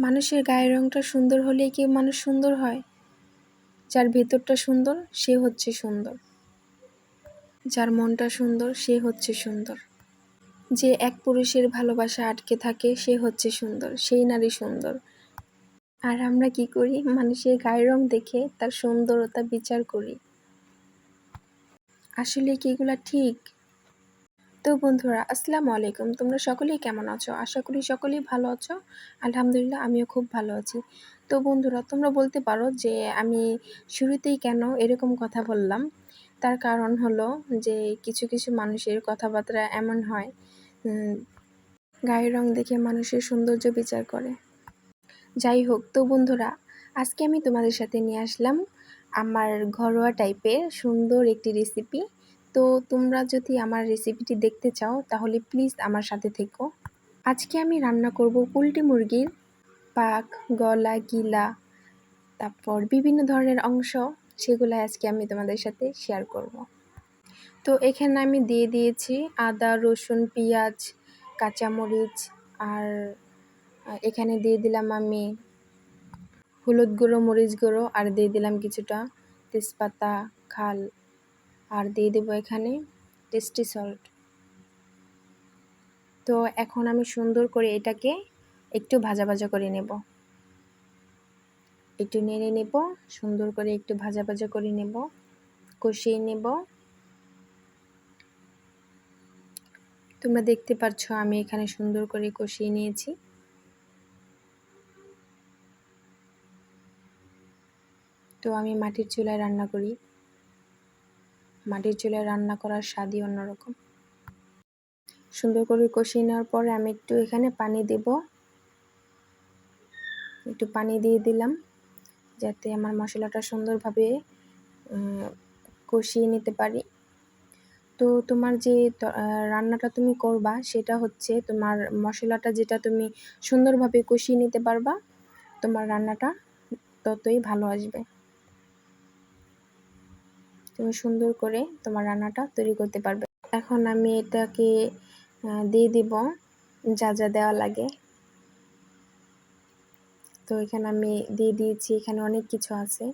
মানুষের গায়ের রংটা সুন্দর হলেই কি মানুষ সুন্দর হয়? যার ভেতরটা সুন্দর, সে হচ্ছে সুন্দর। যার মনটা সুন্দর, সে হচ্ছে সুন্দর। যে এক পুরুষের ভালোবাসা আটকে থাকে, সে হচ্ছে সুন্দর, সেই নারী সুন্দর। আর আমরা কি করি? মানুষের গায়ের রং দেখে তার সুন্দরতা বিচার করি। আসলে কি এগুলা ঠিক? তো বন্ধুরা, আসসালামু আলাইকুম। তোমরা সকলেই কেমন আছো? আশা করি সকলেই ভালো আছো। আলহামদুলিল্লাহ, আমিও খুব ভালো আছি। তো বন্ধুরা, তোমরা বলতে পারো যে আমি শুরুতেই কেন এরকম কথা বললাম? তার কারণ হলো যে কিছু কিছু মানুষের কথাবার্তা এমন হয় গায়ের রং দেখে মানুষের সৌন্দর্য বিচার করে। যাই হোক, তো বন্ধুরা, আজকে আমি তোমাদের সাথে নিয়ে আসলাম আমার ঘরোয়া টাইপের সুন্দর একটি রেসিপি তো তোমরা যদি আমার রেসিপিটি দেখতে চাও, তাহলে প্লিজ আমার সাথে থেকো। আজকে আমি রান্না করব পোলট্রি মুরগির পাক, গলা, গিলা, তারপর বিভিন্ন ধরনের অংশ, সেগুলো আজকে আমি তোমাদের সাথে শেয়ার করব। তো এখানে আমি দিয়ে দিয়েছি আদা, রসুন, পেঁয়াজ, কাঁচামরিচ, আর এখানে দিয়ে দিলাম আমি হলুদ গুঁড়ো, মরিচ গুঁড়ো, আর দিয়ে দিলাম কিছুটা তেজপাতা, খাল আর দিয়ে দেবো এখানে টেস্টি সল্ট তো এখন আমি সুন্দর করে এটাকে একটু ভাজা ভাজা করে নেব। একটু নেড়ে নেব, সুন্দর করে একটু ভাজা ভাজা করে নেব, কষিয়ে নেব। তোমরা দেখতে পাচ্ছ আমি এখানে সুন্দর করে কষিয়ে নিয়েছি। তো আমি মাটির চুলায় রান্না করি। মাটির চুলায় রান্না করার স্বাদই অন্যরকম। সুন্দর করে কষিয়ে নেওয়ার পরে আমি একটু এখানে পানি দেব। একটু পানি দিয়ে দিলাম যাতে আমার মশলাটা সুন্দরভাবে কষিয়ে নিতে পারি। তো তোমার যে রান্নাটা তুমি করবা সেটা হচ্ছে তোমার মশলাটা যেটা তুমি সুন্দরভাবে কষিয়ে নিতে পারবা, তোমার রান্নাটা ততই ভালো আসবে। তুমি সুন্দর করে তোমার রান্নাটা তৈরি করতে পারবে। এখন আমি এটাকে দিয়ে দিব, যা যা দেওয়া লাগে। তো এখানে আমি দিয়ে দিয়েছি, এখানে অনেক কিছু আছে।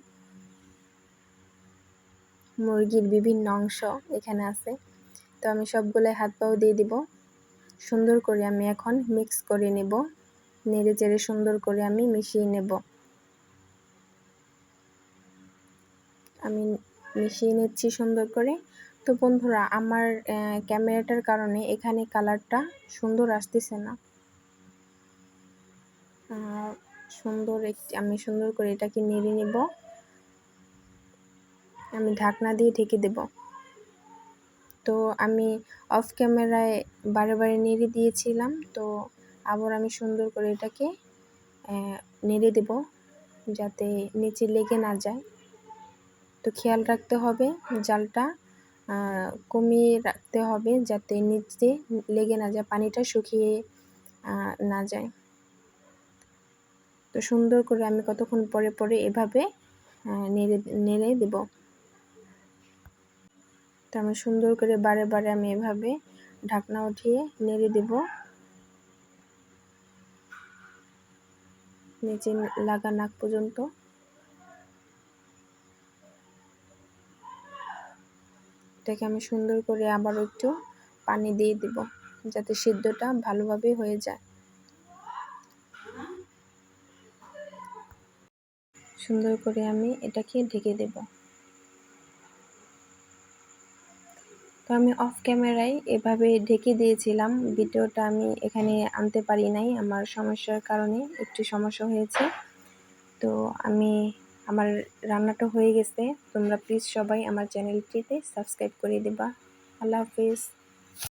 মুরগির বিভিন্ন অংশ এখানে আছে। তো আমি সবগুলো হাত পাও দিয়ে দিব। সুন্দর করে আমি এখন মিক্স করে নেব। নেড়ে চেড়ে সুন্দর করে আমি মিশিয়ে নেব। আমি মিশিয়ে নিচ্ছি সুন্দর করে। তো বন্ধুরা, আমার ক্যামেরাটার কারণে এখানে কালারটা সুন্দর আসতেছে না। সুন্দর আমি সুন্দর করে এটাকে নেড়ে নেব। আমি ঢাকনা দিয়ে ঢেকে দেব। তো আমি অফ ক্যামেরায় বারে বারে নেড়ে দিয়েছিলাম। তো আবার আমি সুন্দর করে এটাকে নেড়ে দেব যাতে নিচে লেগে না যায়। তো খেয়াল রাখতে হবে, জালটা কমিয়ে রাখতে হবে যাতে নিচে লেগে না যায়, পানিটা শুকিয়ে না যায়। তো সুন্দর করে আমি কতক্ষণ পরে পরে এভাবে নেড়ে নেড়ে দেব। তো আমি সুন্দর করে বারে বারে আমি এভাবে ঢাকনা উঠিয়ে নেড়ে দেব। নিচে লাগা নাক পর্যন্ত। এটাকে আমি সুন্দর করে আবার একটু পানি দিয়ে দেব, যাতে সিদ্ধটা ভালোভাবে হয়ে যায়। সুন্দর করে আমি এটাকে ঢেকে দেব। তো আমি অফ ক্যামেরায় এভাবে ঢেকে দিয়েছিলাম, ভিডিওটা আমি এখানে আনতে পারি নাই, আমার সমস্যার কারণে একটু সমস্যা হয়েছে। তো আমি আমার রান্নাটা হয়ে গেছে। তোমরা প্লিজ সবাই আমার চ্যানেলটিতে সাবস্ক্রাইব করে দেবা। আল্লাহ হাফিজ।